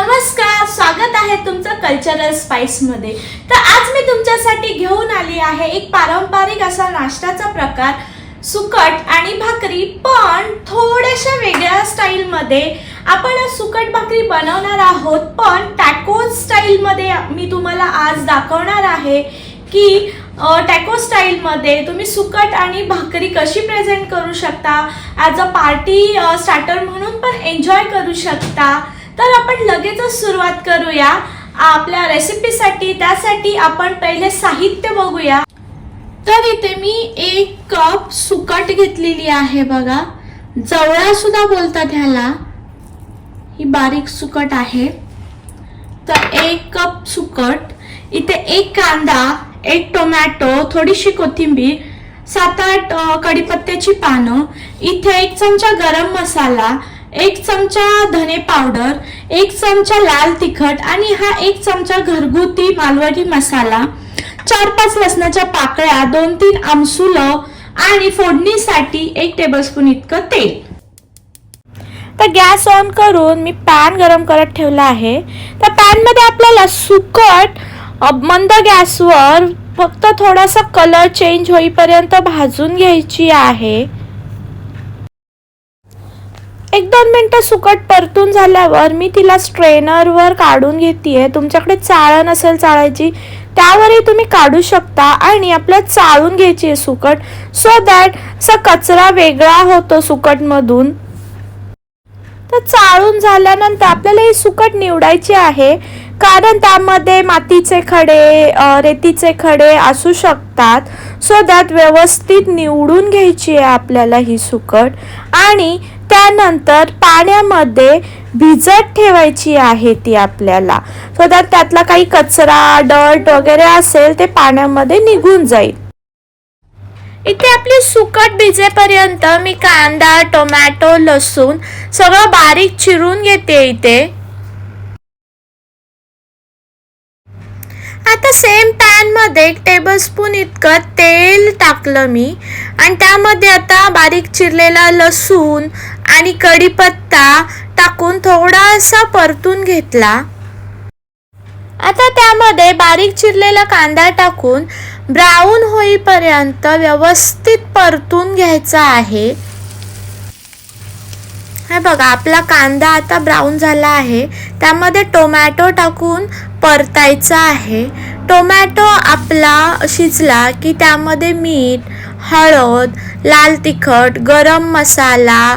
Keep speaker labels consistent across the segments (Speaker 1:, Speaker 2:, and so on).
Speaker 1: नमस्कार स्वागत आहे तुमचं कल्चरल स्पाइसमध्ये तर आज मी तुमच्यासाठी घेऊन आली आहे एक पारंपरिक असा नाश्त्याचा प्रकार सुकट आणि भाकरी पण थोड्याशा वेगळ्या स्टाईलमध्ये आपण सुकट भाकरी बनवणार आहोत पण टॅको स्टाईलमध्ये मी तुम्हाला आज दाखवणार आहे की टॅको स्टाईलमध्ये तुम्ही सुकट आणि भाकरी कशी प्रेझेंट करू शकता ॲज अ पार्टी स्टार्टर म्हणून पण एन्जॉय करू शकता. तर आपण लगेचच सुरुवात करूया. आपल्या रेसिपीसाठी त्यासाठी आपण पहिले साहित्य बघूया. तर इथे मी एक कप सुकट घेतलेली आहे बघा. जवळा सुद्धा बोलतात ह्याला. ही बारीक सुकट आहे. तर एक कप सुकट. इथे एक कांदा एक टोमॅटो थोडीशी कोथिंबीर सात आठ कढीपत्त्याची पानं इथे एक चमचा गरम मसाला एक चमचा धने पावडर एक चमचा लाल तिखट आणि हा एक चमचा घरगुती मालवणी मसाला चार पाच लसणाच्या पाकळ्या दोन तीन आमसुलं आणि फोडणीसाठी एक टेबलस्पून इतकं तेल. तर गॅस ऑन करून मी पॅन गरम करत ठेवला आहे. त्या पॅनमध्ये आपल्याला सुकट मंद गॅसवर फक्त थोडासा कलर चेंज होईपर्यंत भाजून घ्यायची आहे. एक दोन मिनटं सुकट परतून झाल्यावर मी तिला स्ट्रेनरवर काढून घेते तुमच्याकडे चाळण असेल चाळायची त्यावरही तुम्ही काढू शकता आणि आपल्याला चाळून घ्यायची आहे सुकट. सो दॅट असा कचरा वेगळा होतो सुकटमधून. तर चाळून झाल्यानंतर आपल्याला ही सुकट निवडायची आहे. कारण त्यामध्ये मातीचे खडे रेतीचे खडे असू शकतात. सो दॅट व्यवस्थित निवडून घ्यायची आहे आपल्याला ही सुकट. आणि त्यानंतर पाण्यामध्ये भिजत ठेवायची आहे ती आपल्याला. सो दॅट त्यातला काही कचरा डर्ट वगैरे असेल ते पाण्यामध्ये निघून जाईल. इथे आपली सुकट भिजेपर्यंत मी कांदा टोमॅटो लसूण सगळं बारीक चिरून घेते इथे. आता सेम पॅनमध्ये एक टेबलस्पून इतकं तेल टाकलं मी. आणि त्यामध्ये आता बारीक चिरलेला लसूण आणि कढीपत्ता टाकून थोडासा परतून घेतला. आता त्यामध्ये बारीक चिरलेला कांदा टाकून ब्राऊन होईपर्यंत व्यवस्थित परतून घ्यायचा आहे. हे बघा आपला कांदा आता ब्राऊन झाला आहे. त्यामध्ये टोमॅटो टाकून परतायचा आहे. टोमॅटो आपला शिजला की त्यामध्ये मीठ हळद लाल तिखट गरम मसाला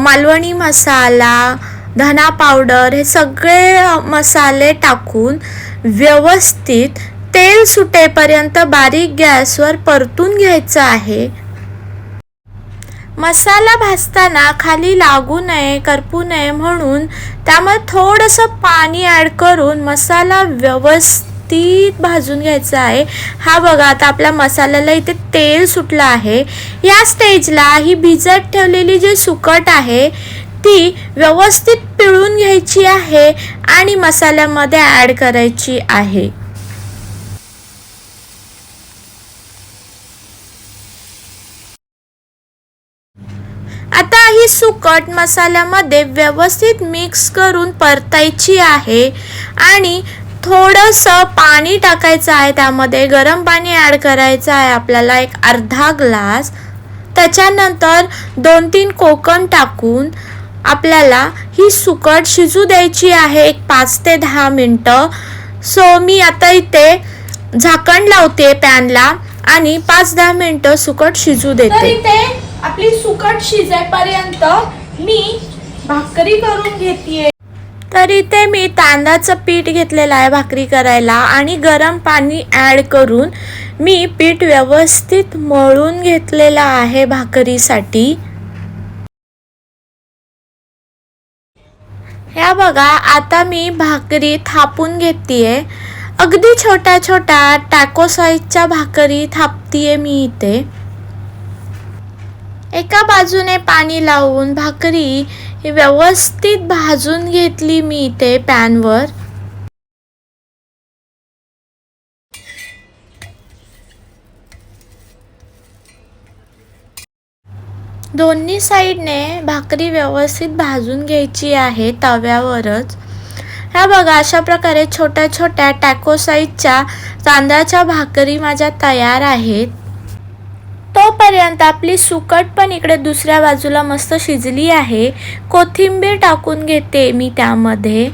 Speaker 1: मालवणी मसाला धना पावडर हे सगळे मसाले टाकून व्यवस्थित तेल सुटेपर्यंत बारीक गॅसवर परतून घ्यायचं आहे. मसाला भाजताना खाली लागू नये करपू नये म्हणून त्यामध्ये थोडंसं पाणी ॲड करून मसाला व्यवस्थित भाजून घ्यायचा आहे. हा बघा आता आपल्या मसाल्याला इथे तेल सुटलं आहे. या स्टेजला ही भिजत ठेवलेली जी सुकट आहे ती व्यवस्थित पिळून घ्यायची आहे आणि मसाल्यामध्ये ॲड करायची आहे आता ही सुकट मसाल्यामध्ये व्यवस्थित मिक्स करून परतायची आहे. आणि थोडंसं पाणी टाकायचं आहे त्यामध्ये गरम पाणी ॲड करायचं आहे आपल्याला एक अर्धा ग्लास त्याच्यानंतर दोन तीन कोकम टाकून आपल्याला ही सुकट शिजू द्यायची आहे एक पाच ते दहा मिनटं. सो मी आता इथे झाकण लावते पॅनला आणि पाच दहा मिनटं सुकट शिजू देते.
Speaker 2: आपली सुकट शिजेपर्यंत मी भाकरी करून घेतीये.
Speaker 1: तर इथे मी तांदळाचं पीठ घेतलेलं आहे भाकरी करायला आणि गरम पाणी ॲड करून मी पीठ व्यवस्थित मळून घेतलेलं आहे भाकरीसाठी. ह्या बघा आता मी भाकरी थापून घेतीये. अगदी छोट्या छोट्या टॅको साईजच्या भाकरी थापतीये मी इथे. एका बाजूने पाणी लावून भाकरी व्यवस्थित भाजून घेतली मी ते पॅनवर. दोन्ही साईडने भाकरी व्यवस्थित भाजून घ्यायची आहे तव्यावरच. ह्या बघा अशा प्रकारे छोट्या छोट्या टॅको साईजच्या तांदळाच्या भाकरी माझ्या तयार आहेत. तोपर्यंत आपली सुकट पण इकडे दुसऱ्या बाजूला मस्त शिजली आहे. कोथिंबीर टाकून घेते मी त्यामध्ये.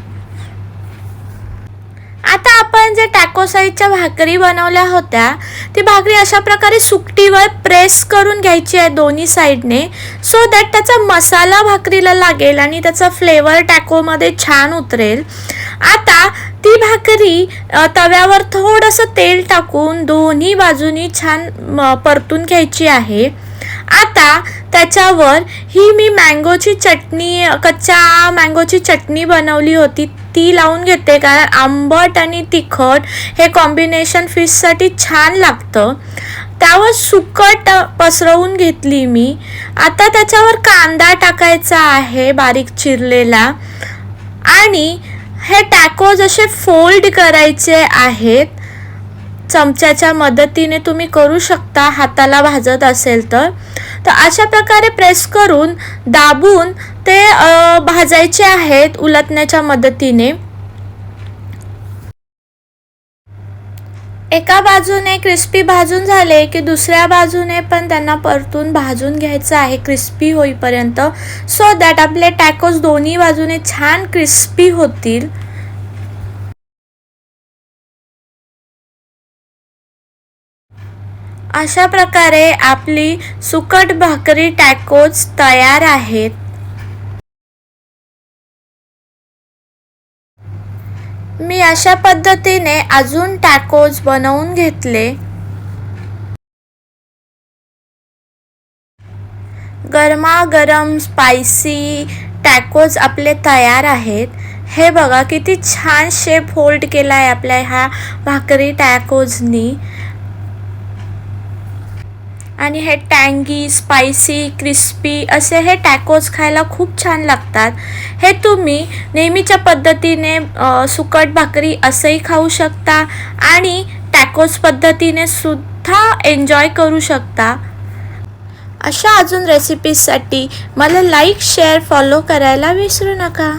Speaker 1: आता आपण जे टॅको साईजच्या भाकरी बनवल्या होत्या ती भाकरी अशा प्रकारे सुकटीवर प्रेस करून घ्यायची आहे दोन्ही साईडने सो दॅट त्याचा मसाला भाकरीला लागेल आणि त्याचा फ्लेवर टॅकोमध्ये छान उतरेल. आता ती भाकरी तव्यावर थोडंसं तेल टाकून दोन्ही बाजूनी छान परतून घ्यायची आहे. आता त्याच्यावर ही मी मँगोची चटणी कच्च्या मँगोची चटणी बनवली होती ती लावून घेते कारण आंबट आणि तिखट हे कॉम्बिनेशन फिशसाठी छान लागतं. त्यावर सुकट पसरवून घेतली मी. आता त्याच्यावर कांदा टाकायचा आहे बारीक चिरलेला. आणि हे टॅकोज असे फोल्ड करायचे आहेत चमच्याच्या मदतीने तुम्ही करू शकता हाताला भाजत असेल तर. तर अशा प्रकारे प्रेस करून दाबून ते भाजायचे आहेत उलटण्याच्या मदतीने. एका बाजूने क्रिस्पी भाजून झाले की दुसऱ्या बाजूने पण त्यांना परतून भाजून घ्यायचं आहे. क्रिस्पी होईपर्यंत. सो दॅट आपले टॅकोज दोन्ही बाजूने छान क्रिस्पी होतील. अशा प्रकारे आपली सुकट भाकरी टॅकोज तयार आहेत. मी अशा पद्धतीने अजून टॅकोज बनवून घेतले. गरमागरम स्पायसी टॅकोज आपले तयार आहेत. हे बघा किती छान शेप होल्ड केला आहे आपल्या ह्या भाकरी टॅकोजनी आणि हे टँगी स्पायसी क्रिस्पी असे हे टॅकोज खायला खूप छान लागतात. हे तुम्ही नेहमीच्या पद्धतीने सुकट भाकरी असंही खाऊ शकता आणि टॅकोज पद्धतीने सुद्धा एन्जॉय करू शकता. अशा अजून रेसिपीजसाठी मला लाईक शेअर फॉलो करायला विसरू नका.